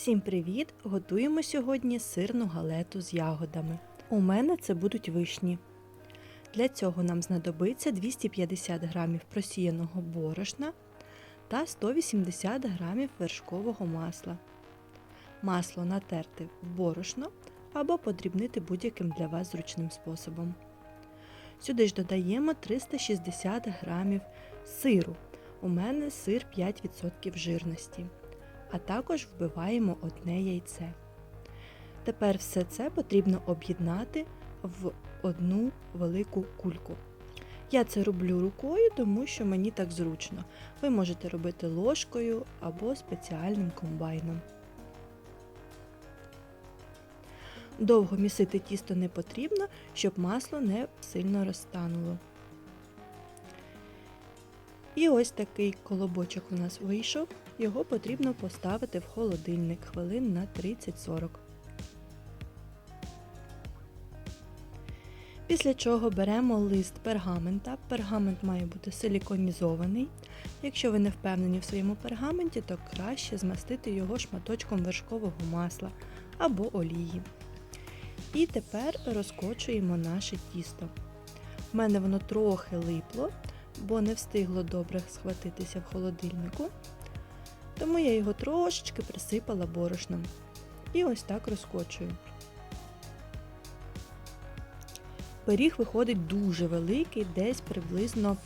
Всім привіт! Готуємо сьогодні сирну галету з ягодами. У мене це будуть вишні. Для цього нам знадобиться 250 г просіяного борошна та 180 г вершкового масла. Масло натерти в борошно або подрібнити будь-яким для вас зручним способом. Сюди ж додаємо 360 г сиру. У мене сир 5% жирності а також вбиваємо одне яйце. Тепер все це потрібно об'єднати в одну велику кульку. Я це роблю рукою, тому що мені так зручно. Ви можете робити ложкою або спеціальним комбайном. Довго місити тісто не потрібно, щоб масло не сильно розтануло. І ось такий колобочок у нас вийшов. Його потрібно поставити в холодильник хвилин на 30-40. Після чого беремо лист пергамента. Пергамент має бути силіконізований. Якщо ви не впевнені в своєму пергаменті, то краще змастити його шматочком вершкового масла або олії. І тепер розкочуємо наше тісто. У мене воно трохи липло, бо не встигло добре схватитися в холодильнику. Тому я його трошечки присипала борошном. І ось так розкочую. Пиріг виходить дуже великий, десь приблизно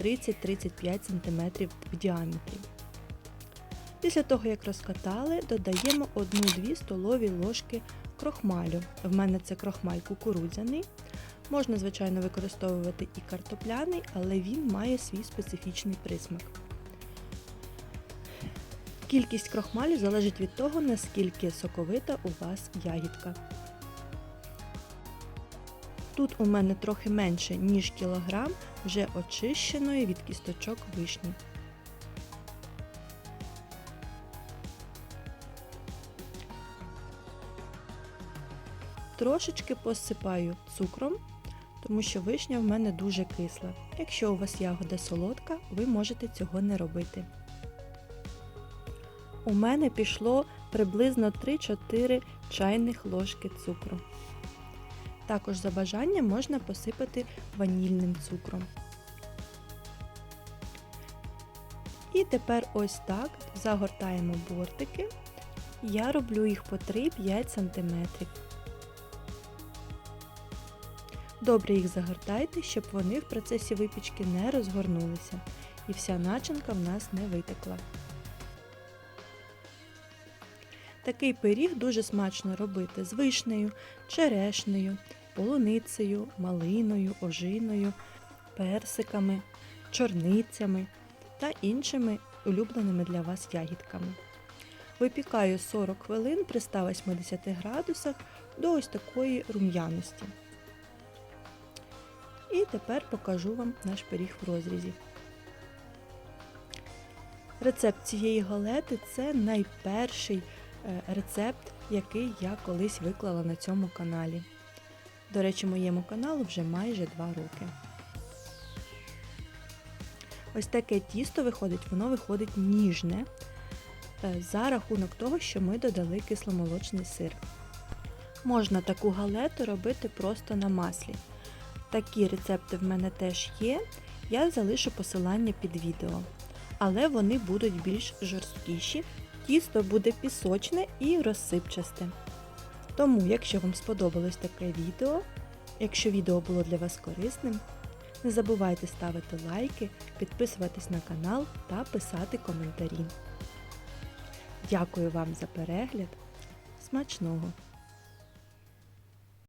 30-35 см в діаметрі. Після того, як розкатали, додаємо 1-2 столові ложки крохмалю. В мене це крохмаль кукурудзяний. Можна, звичайно, використовувати і картопляний, але він має свій специфічний присмак. Кількість крохмалю залежить від того, наскільки соковита у вас ягідка. Тут у мене трохи менше, ніж кілограм вже очищеної від кісточок вишні. Трошечки посипаю цукром, тому що вишня в мене дуже кисла. Якщо у вас ягода солодка, ви можете цього не робити. У мене пішло приблизно 3-4 чайних ложки цукру. Також за бажанням можна посипати ванільним цукром. І тепер ось так загортаємо бортики. Я роблю їх по 3-5 см. Добре їх загортайте, щоб вони в процесі випічки не розгорнулися і вся начинка в нас не витекла. Такий пиріг дуже смачно робити з вишнею, черешнею, полуницею, малиною, ожиною, персиками, чорницями та іншими улюбленими для вас ягідками. Випікаю 40 хвилин при 180 градусах до ось такої рум'яності. І тепер покажу вам наш пиріг в розрізі. Рецепт цієї галети це найперший е, рецепт, який я колись виклала на цьому каналі. До речі, моєму каналу вже майже 2 роки. Ось таке тісто виходить, воно виходить ніжне е, за рахунок того, що ми додали кисломолочний сир. Можна таку галету робити просто на маслі. Такі рецепти в мене теж є, я залишу посилання під відео. Але вони будуть більш жорсткіші, тісто буде пісочне і розсипчасте. Тому, якщо вам сподобалось таке відео, якщо відео було для вас корисним, не забувайте ставити лайки, підписуватись на канал та писати коментарі. Дякую вам за перегляд. Смачного!